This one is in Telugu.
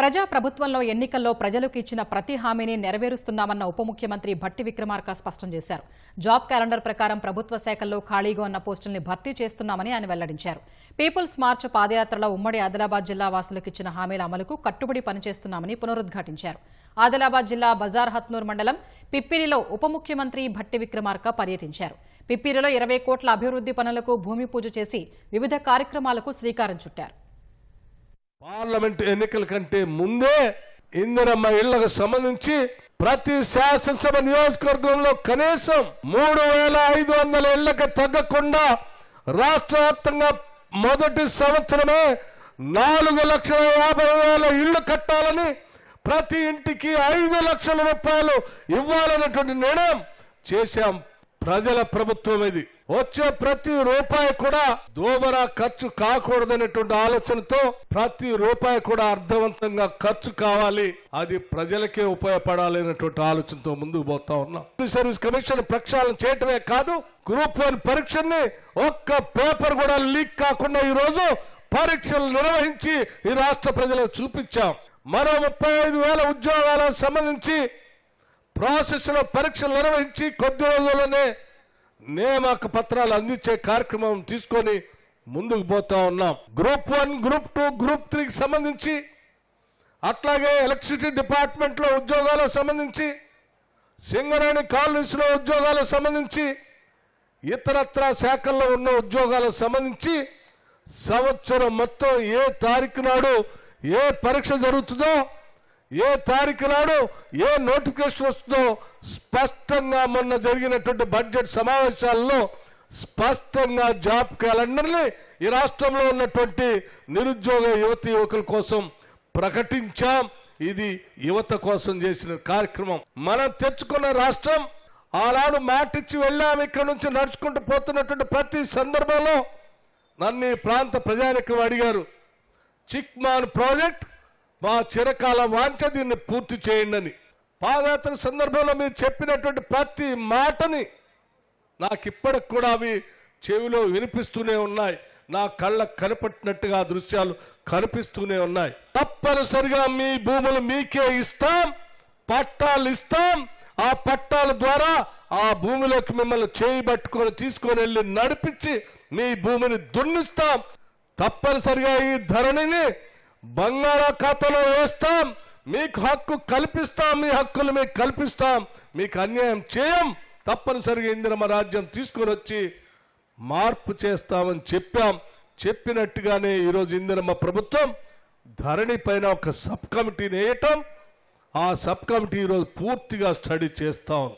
ప్రజా ప్రభుత్వంలో ఎన్నికల్లో ప్రజలకు ఇచ్చిన ప్రతి హామీని నెరవేరుస్తున్నామన్న ఉప ముఖ్యమంత్రి భట్టి విక్రమార్క స్పష్టం చేశారు. జాబ్ క్యాలెండర్ ప్రకారం ప్రభుత్వ శాఖల్లో ఖాళీగా ఉన్న పోస్టుల్ని భర్తీ చేస్తున్నామని ఆయన వెల్లడించారు. పీపుల్స్ మార్చ్ పాదయాత్రలో ఉమ్మడి ఆదిలాబాద్ జిల్లా వాసులకు ఇచ్చిన హామీల అమలుకు కట్టుబడి పనిచేస్తున్నామని పునరుద్ఘాటించారు. ఆదిలాబాద్ జిల్లా బజార్ హత్నూర్ మండలం పిప్పిరిలో ఉప ముఖ్యమంత్రి భట్టి విక్రమార్క పర్యటించారు. పిప్పిరిలో ఇరవై కోట్ల అభివృద్ధి పనులకు భూమి పూజ చేసి వివిధ కార్యక్రమాలకు శ్రీకారం చుట్టారు. పార్లమెంట్ ఎన్నికల కంటే ముందే ఇందిరమ్మ ఇళ్ళకు సంబంధించి ప్రతి శాసనసభ నియోజకవర్గంలో కనీసం మూడు వేల ఐదు వందల ఇళ్ళకు తగ్గకుండా రాష్ట్ర వ్యాప్తంగా మొదటి సంవత్సరమే నాలుగు లక్షల యాభై వేల ఇళ్ళు కట్టాలని ప్రతి ఇంటికి ఐదు లక్షల రూపాయలు ఇవ్వాలన్నటువంటి నిర్ణయం చేశాం. ప్రజల ప్రభుత్వం ఇది. వచ్చే ప్రతి రూపాయి కూడా దోబరా ఖర్చు కాకూడదనేటువంటి ఆలోచనతో ప్రతి రూపాయి కూడా అర్థవంతంగా ఖర్చు కావాలి. అది ప్రజలకే ఉపయోగపడాలి అనేటువంటి ఆలోచనతో ముందుకు పోతా ఉన్నాం. సివిల్ సర్వీస్ కమిషన్ ప్రక్షాళన చేయటమే కాదు గ్రూప్ వన్ పరీక్షని ఒక్క పేపర్ కూడా లీక్ కాకుండా ఈ రోజు పరీక్షలు నిర్వహించి ఈ రాష్ట్ర ప్రజలకు చూపించాం. మరో ముప్పై ఐదు వేల ఉద్యోగాలకు సంబంధించి ప్రాసెస్లో పరీక్షలు నిర్వహించి కొద్ది రోజుల్లోనే నియామక పత్రాలు అందించే కార్యక్రమం తీసుకొని ముందుకు పోతా ఉన్నాం. Group one group two group త్రీకి సంబంధించి అట్లాగే ఎలక్ట్రిసిటీ డిపార్ట్మెంట్లో ఉద్యోగాలకు సంబంధించి సింగరేణి కాలనీస్లో ఉద్యోగాలకు సంబంధించి ఇతరత్ర శాఖల్లో ఉన్న ఉద్యోగాలకు సంబంధించి సంవత్సరం మొత్తం ఏ తారీఖు నాడు ఏ పరీక్ష జరుగుతుందో ఏ తారీఖు నాడు ఏ నోటిఫికేషన్ వస్తుందో స్పష్టంగా మొన్న జరిగినటువంటి బడ్జెట్ సమావేశాల్లో స్పష్టంగా జాబ్ క్యాలెండర్ని ఈ రాష్ట్రంలో ఉన్నటువంటి నిరుద్యోగ యువతి యువకుల కోసం ప్రకటించాం. ఇది యువత కోసం చేసిన కార్యక్రమం. మనం తెచ్చుకున్న రాష్ట్రం ఆనాడు మాట ఇచ్చి వెళ్ళాం. ఇక్కడ నుంచి నడుచుకుంటూ పోతున్నటువంటి ప్రతి సందర్భంలో నన్ను ఈ ప్రాంత ప్రజానికం అడిగారు. చిక్మాన్ ప్రాజెక్ట్ మా చిరకాల వాంఛ దీన్ని పూర్తి చేయండి అని పాదయాత్ర సందర్భంలో మీరు చెప్పినటువంటి ప్రతి మాటని నాకు ఇప్పటికి కూడా అవి చెవిలో వినిపిస్తూనే ఉన్నాయి. నా కళ్ళకు కనపట్టినట్టుగా దృశ్యాలు కనిపిస్తూనే ఉన్నాయి. తప్పనిసరిగా మీ భూములు మీకే ఇస్తాం పట్టాలు ఇస్తాం. ఆ పట్టాల ద్వారా ఆ భూమిలోకి మిమ్మల్ని చేయి పట్టుకొని తీసుకొని వెళ్ళి నడిపించి మీ భూమిని దున్నిస్తాం. తప్పనిసరిగా ఈ ధరణిని బంగాళాఖాతాలో వేస్తాం. మీకు హక్కు కల్పిస్తాం. మీ హక్కులు మీకు కల్పిస్తాం. మీకు అన్యాయం చేయం. తప్పనిసరిగా ఇందిరమ్మ రాజ్యం తీసుకొని వచ్చి మార్పు చేస్తామని చెప్పాం. చెప్పినట్టుగానే ఈరోజు ఇందిరమ్మ ప్రభుత్వం ధరణి పైన ఒక సబ్ కమిటీని వేయటం. ఆ సబ్ కమిటీ ఈరోజు పూర్తిగా స్టడీ చేస్తాం.